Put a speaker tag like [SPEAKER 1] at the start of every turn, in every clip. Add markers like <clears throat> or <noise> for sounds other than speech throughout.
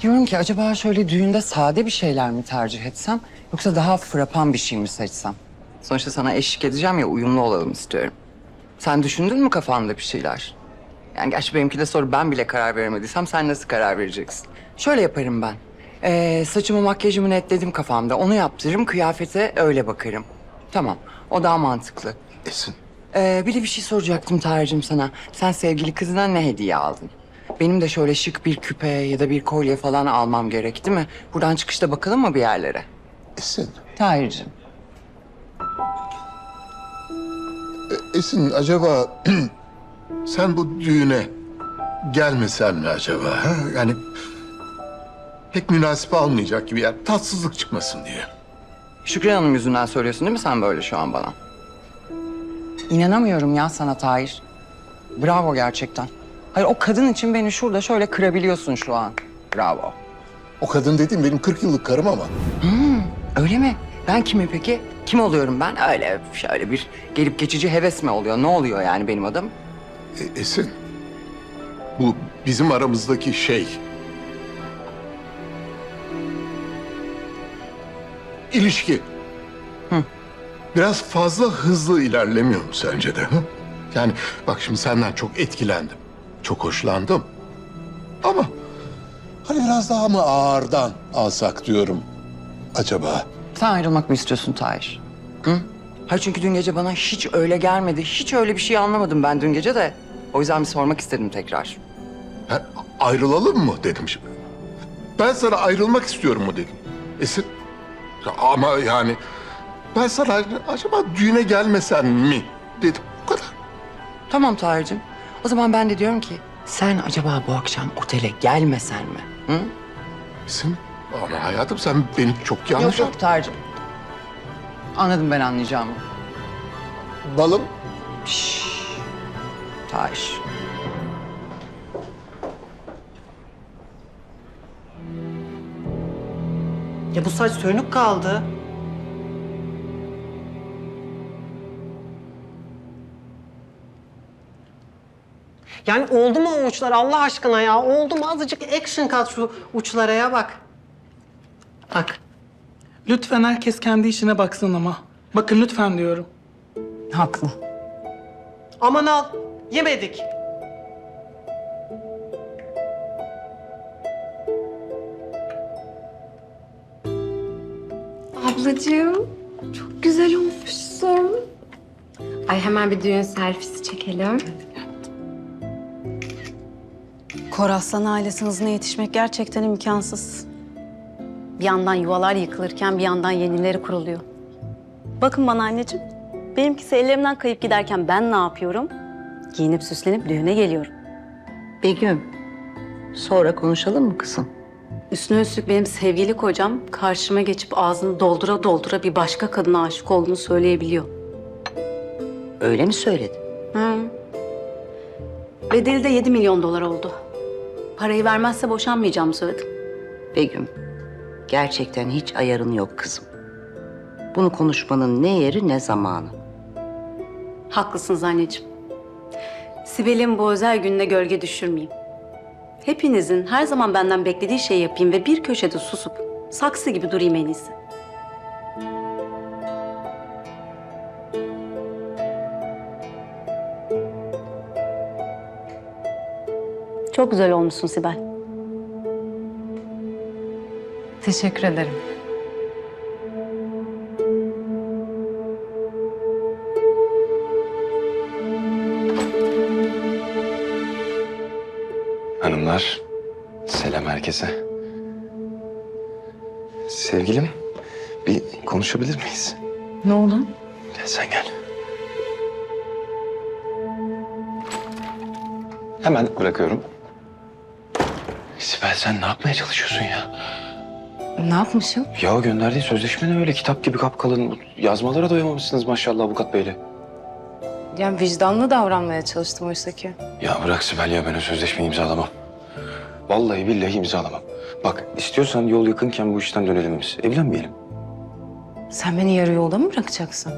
[SPEAKER 1] Diyorum ki acaba şöyle düğünde sade bir şeyler mi tercih etsem yoksa daha frapan bir şey mi seçsem? Sonuçta sana eşlik edeceğim ya uyumlu olalım istiyorum. Sen düşündün mü kafanda bir şeyler? Yani gerçi benimki de soru ben bile karar veremediysem sen nasıl karar vereceksin? Şöyle yaparım ben. Ee, saçımı makyajımı netledim kafamda. Onu yaptırırım kıyafete öyle bakarım. Tamam o daha mantıklı.
[SPEAKER 2] Esin.
[SPEAKER 1] Ee, bir de bir şey soracaktım Tahir'cim sana. Sen sevgili kızına ne hediye aldın? Benim de şöyle şık bir küpe ya da bir kolye falan almam gerek değil mi? Buradan çıkışta bakalım mı bir yerlere?
[SPEAKER 2] Esin.
[SPEAKER 1] Tahir'cim.
[SPEAKER 2] E, Esin acaba <clears throat> sen bu düğüne gelmesen mi acaba? Ha? Yani pek münasip almayacak gibi. Yani tatsızlık çıkmasın diye.
[SPEAKER 1] Şükran Hanım yüzünden söylüyorsun değil mi sen böyle şu an bana? İnanamıyorum ya sana Tahir. Bravo gerçekten. Hayır o kadın için beni şurada şöyle kırabiliyorsun şu an. Bravo.
[SPEAKER 2] O kadın dediğim benim 40 yıllık karım ama.
[SPEAKER 1] Öyle mi? Ben kimim peki? Kim oluyorum ben? Öyle şöyle bir gelip geçici heves mi oluyor? Ne oluyor yani benim adım?
[SPEAKER 2] E, Esin. Bu bizim aramızdaki şey. İlişki. Biraz fazla hızlı ilerlemiyor mu sence de? Hı? Yani bak şimdi senden çok etkilendim. Çok hoşlandım. Ama hani biraz daha mı ağırdan alsak diyorum acaba?
[SPEAKER 1] Sen ayrılmak mı istiyorsun Tahir? Hı? Hayır çünkü dün gece bana hiç öyle gelmedi. Hiç öyle bir şey anlamadım ben dün gece de. O yüzden bir sormak istedim tekrar.
[SPEAKER 2] Ha, ayrılalım mı dedim şimdi. Ben sana ayrılmak istiyorum mu dedim. Esin. Ama yani ben sana acaba düğüne gelmesen mi dedim. Bu kadar.
[SPEAKER 1] Tamam Tahir'cim. O zaman ben de diyorum ki sen acaba bu akşam otele gelmesen mi? Hı?
[SPEAKER 2] Esin ama hayatım sen beni çok yanlış
[SPEAKER 1] Yok yok Tahir'cim. Anladım ben anlayacağımı.
[SPEAKER 2] Balım
[SPEAKER 1] Şşş. Tahir.
[SPEAKER 3] Ya bu saç sönük kaldı. Yani oldu mu o uçlar Allah aşkına ya? Oldu mu? Azıcık action kat şu uçlara ya bak. Bak.
[SPEAKER 4] Lütfen herkes kendi işine baksın ama. Bakın lütfen diyorum.
[SPEAKER 1] Haklı.
[SPEAKER 3] Aman al. Yemedik.
[SPEAKER 5] Ablacığım çok güzel olmuşsun. Ay hemen bir düğün selfisi çekelim.
[SPEAKER 6] Koraslan ailesi hızına yetişmek gerçekten imkansız. Bir yandan yuvalar yıkılırken bir yandan yenileri kuruluyor. Bakın bana anneciğim. Benimkisi ellerimden kayıp giderken ben ne yapıyorum? Giyinip süslenip düğüne geliyorum.
[SPEAKER 7] Begüm, sonra konuşalım mı kızım?
[SPEAKER 6] Üstüne üstlük benim sevgili kocam karşıma geçip ağzını doldura doldura bir başka kadına aşık olduğunu söyleyebiliyor.
[SPEAKER 7] Öyle mi söyledin?
[SPEAKER 6] Hı. Bedeli de 7 milyon dolar oldu. Parayı vermezse boşanmayacağımı söyledim.
[SPEAKER 7] Begüm, gerçekten hiç ayarın yok kızım. Bunu konuşmanın ne yeri ne zamanı.
[SPEAKER 6] Haklısınız anneciğim. Sibel'in bu özel gününe gölge düşürmeyeyim. Hepinizin her zaman benden beklediği şeyi yapayım ve bir köşede susup saksı gibi durayım en iyisi. Çok güzel olmuşsun Sibel.
[SPEAKER 5] Teşekkür ederim.
[SPEAKER 8] Hanımlar, selam herkese. Sevgilim, bir konuşabilir miyiz?
[SPEAKER 1] Ne oldu?
[SPEAKER 8] Gel sen gel. Hemen bırakıyorum. Sibel sen ne yapmaya çalışıyorsun ya?
[SPEAKER 5] Ne yapmışım?
[SPEAKER 8] Ya gönderdiğin sözleşme ne öyle kitap gibi kapkalın. Yazmalara doyamamışsınız maşallah avukat beyle.
[SPEAKER 5] Yani vicdanlı davranmaya çalıştım oysa ki.
[SPEAKER 8] Ya bırak Sibel ya ben o sözleşmeyi imzalamam. Vallahi billahi imzalamam. Bak istiyorsan yol yakınken bu işten dönelim biz. Evlenmeyelim.
[SPEAKER 5] Sen beni yarı yolda mı bırakacaksın?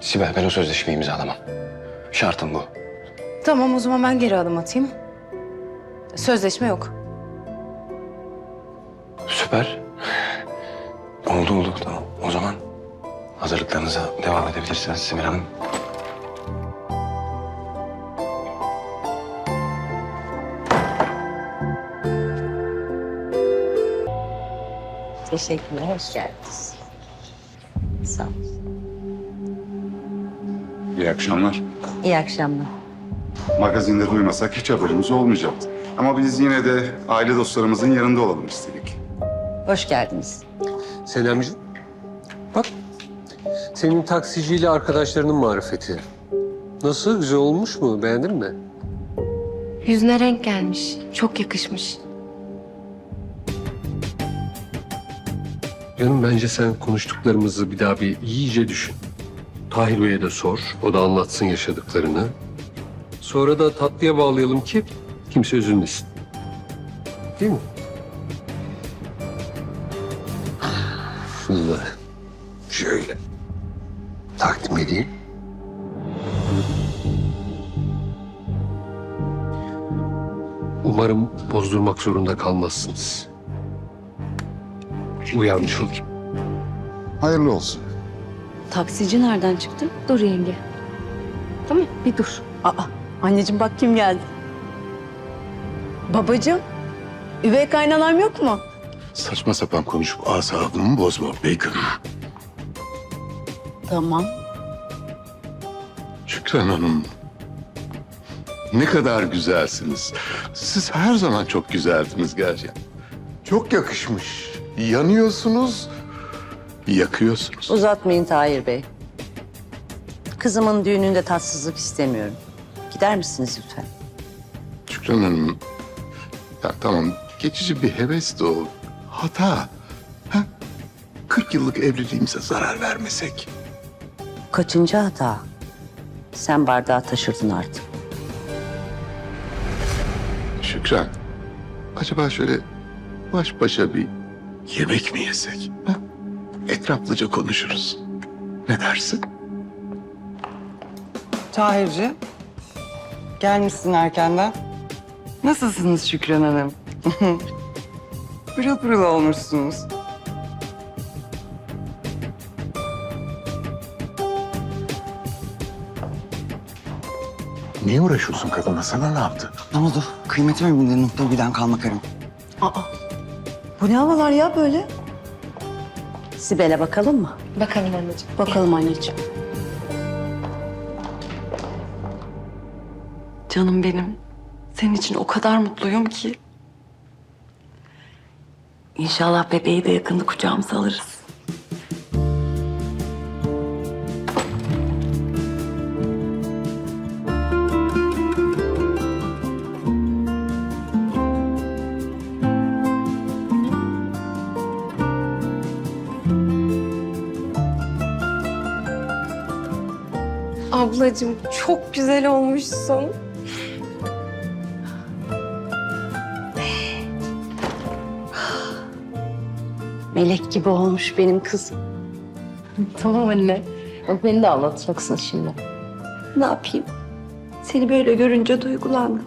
[SPEAKER 8] Sibel ben o sözleşmeyi imzalamam. Şartım bu.
[SPEAKER 5] Tamam o zaman ben geri adım atayım. Sözleşme yok.
[SPEAKER 8] Süper. Oldu oldu tamam. O zaman hazırlıklarınıza devam edebilirsiniz Simir Hanım.
[SPEAKER 7] Teşekkürler, hoş geldiniz. Sağ olun.
[SPEAKER 9] İyi akşamlar.
[SPEAKER 7] İyi akşamlar.
[SPEAKER 9] Magazinde duymasak hiç haberimiz olmayacaktı. Ama biz yine de aile dostlarımızın yanında olalım istedik.
[SPEAKER 7] Hoş geldiniz.
[SPEAKER 10] Selamcığım. Bak. Senin taksiciyle arkadaşlarının marifeti. Nasıl? Güzel olmuş mu? Beğendin mi?
[SPEAKER 5] Yüzüne renk gelmiş. Çok yakışmış.
[SPEAKER 10] Canım bence sen konuştuklarımızı bir daha bir iyice düşün. Tahir Bey'e de sor. O da anlatsın yaşadıklarını. Sonra da tatlıya bağlayalım ki kimse üzülmesin. Değil mi? Şunu da şöyle takdim edeyim. Umarım bozdurmak zorunda kalmazsınız. Uyanmış olayım.
[SPEAKER 9] Hayırlı olsun.
[SPEAKER 6] Taksici nereden çıktı? Dur yenge. Tamam bir dur. Aa anneciğim bak kim geldi. Babacığım. Üvey kaynanam yok mu?
[SPEAKER 2] Saçma sapan konuşup asabımı bozma Bacon.
[SPEAKER 6] Tamam.
[SPEAKER 2] Şükran Hanım. Ne kadar güzelsiniz. Siz her zaman çok güzeldiniz gerçekten. Çok yakışmış. Yanıyorsunuz, yakıyorsunuz.
[SPEAKER 7] Uzatmayın Tahir Bey. Kızımın düğününde tatsızlık istemiyorum. Gider misiniz lütfen?
[SPEAKER 2] Şükran Hanım, ya tamam geçici bir heves de o. Hata. Ha? 40 yıllık evliliğimize zarar vermesek.
[SPEAKER 7] Kaçıncı hata? Sen bardağı taşırdın artık.
[SPEAKER 2] Şükran, acaba şöyle baş başa bir yemek mi yesek? Ha? Etraflıca konuşuruz. Ne dersin?
[SPEAKER 1] Tahirci. Gelmişsin erkenden. Nasılsınız Şükran Hanım? <laughs> pırıl pırıl olmuşsunuz.
[SPEAKER 2] Niye uğraşıyorsun kadına? Sana ne yaptı?
[SPEAKER 1] Ne oldu? Kıymetimi bildin Nukta Giden kalma karım.
[SPEAKER 6] Bu ne havalar ya böyle?
[SPEAKER 7] Sibel'e bakalım mı?
[SPEAKER 5] Bakalım anneciğim.
[SPEAKER 6] Bakalım anneciğim.
[SPEAKER 1] Canım benim. Senin için o kadar mutluyum ki. İnşallah bebeği de yakında kucağımıza alırız.
[SPEAKER 5] Ablacığım çok güzel olmuşsun.
[SPEAKER 6] Melek gibi olmuş benim kızım.
[SPEAKER 5] Tamam anne. Bak beni de anlatacaksın şimdi.
[SPEAKER 6] Ne yapayım? Seni böyle görünce duygulandım.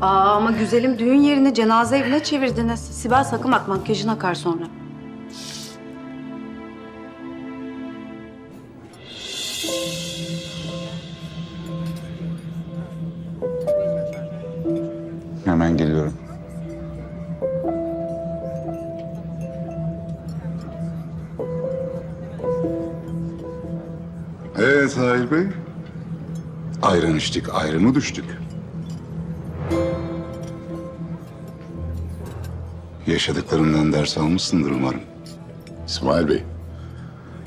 [SPEAKER 6] Aa ama güzelim düğün yerini cenaze evine çevirdiniz. Sibel sakın bak makyajın akar sonra.
[SPEAKER 9] Hemen geliyorum. Tahir Bey. Ayran içtik, ayrı mı düştük? Yaşadıklarından ders almışsındır umarım.
[SPEAKER 2] İsmail Bey,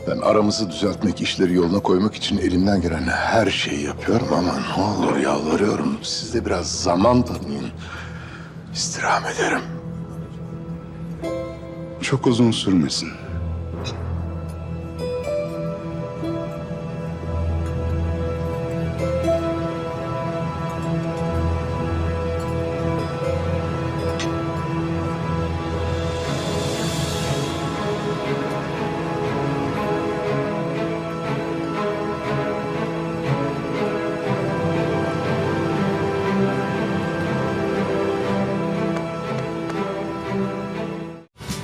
[SPEAKER 2] ben aramızı düzeltmek, işleri yoluna koymak için elimden gelen her şeyi yapıyorum ama ne olur yalvarıyorum. Siz de biraz zaman tanıyın. İstirham ederim.
[SPEAKER 9] Çok uzun sürmesin.